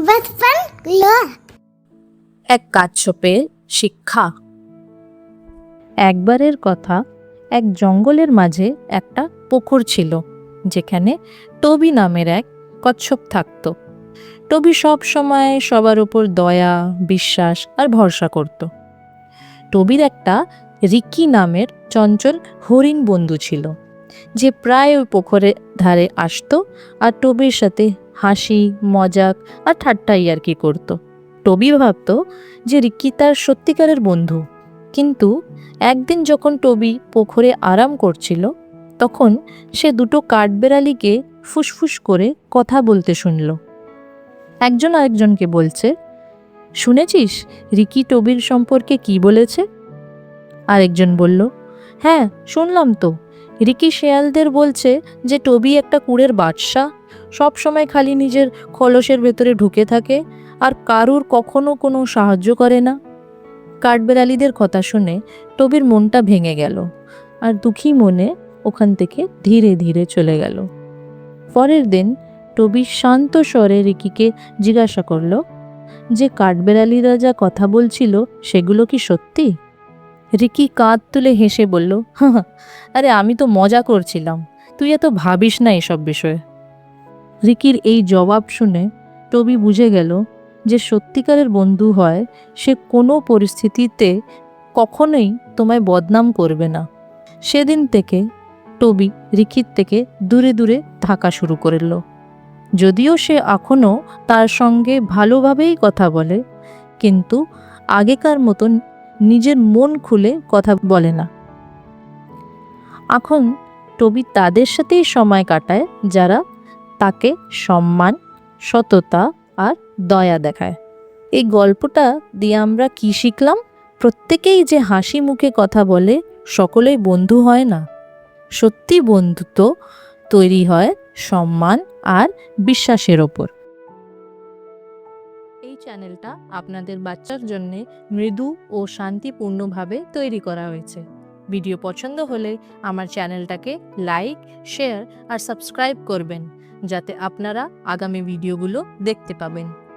बचपन लो এক কাচ্ছপের শিক্ষা একবারের কথা এক জঙ্গলের মাঝে একটা পুকুর ছিল যেখানে টবি নামের এক কচ্ছপ থাকত টবি সব সময় সবার উপর দয়া বিশ্বাস আর ভরসা করত টবির একটা রিকি নামের চঞ্চল হরিণ বন্ধু ছিল যে প্রায় ওই পুকুরের ধারে আসতো আর টবির সাথে হাসি, মজাক আর ঠাট্টা ইয়ার্কি করতো। টবি ভাবতো যে রিকি তার সত্যিকারের বন্ধু। কিন্তু একদিন যখন টবি পুকুরে আরাম করছিল, তখন সে দুটো কাঠবেড়ালিকে ফুসফুস করে কথা বলতে শুনল। একজন আরেকজনকে বলছে, শুনেছিস রিকি টবির সম্পর্কে কি বলেছে? আরেকজন বলল হ্যাঁ শুনলাম তো। রিকি শেয়ালদের বলছে যে টবি একটা কুড়ের বাদশা সব সময় খালি নিজের খলসের ভেতরে ঢুকে থাকে আর কারুর কখনো কোনো সাহায্য করে না। কাঠবেড়ালিদের কথা শুনে টবির মনটা ভেঙে গেল আর দুঃখী মনে ওখান থেকে ধীরে ধীরে চলে গেল। পরের দিন টবি শান্ত স্বরে রিকিকে জিজ্ঞাসা করল, যে কাঠবেড়ালিরা যা কথা বলছিল সেগুলো কি সত্যি? রিকি কাঁধ তুলে হেসে বলল "হাহা, আরে আমি তো মজা করছিলাম। তুই এত ভাবিস না এসব বিষয়ে? রিকির এই জবাব শুনে টবি বুঝে গেল যে সত্যিকারের বন্ধু হয় সে কোনো পরিস্থিতিতে কখনোই তোমায় বদনাম করবে না। সেদিন থেকে টবি রিকির থেকে দূরে দূরে থাকা শুরু করল। যদিও সে এখনও তার সঙ্গে ভালোভাবেই কথা বলে কিন্তু আগেকার মতন নিজের মন খুলে কথা বলে না। এখন টবি তাদের সাথেই সময় কাটায়, যারা তাকে সম্মান, সততা আর দয়া দেখায়। এই গল্পটা দিয়ে আমরা কি শিখলাম? প্রত্যেকেই যে হাসি মুখে কথা বলে সকলেই বন্ধু হয় না। সত্যি বন্ধুত্ব তৈরি হয় সম্মান আর বিশ্বাসের ওপর। চ্যানেলটা আপনাদের বাচ্চার জন্যে মৃদু ও শান্তিপূর্ণভাবে তৈরি করা হয়েছে। ভিডিও পছন্দ হলে আমার চ্যানেলটাকে লাইক, শেয়ার আর সাবস্ক্রাইব করবেন, যাতে আপনারা আগামী ভিডিওগুলো দেখতে পাবেন।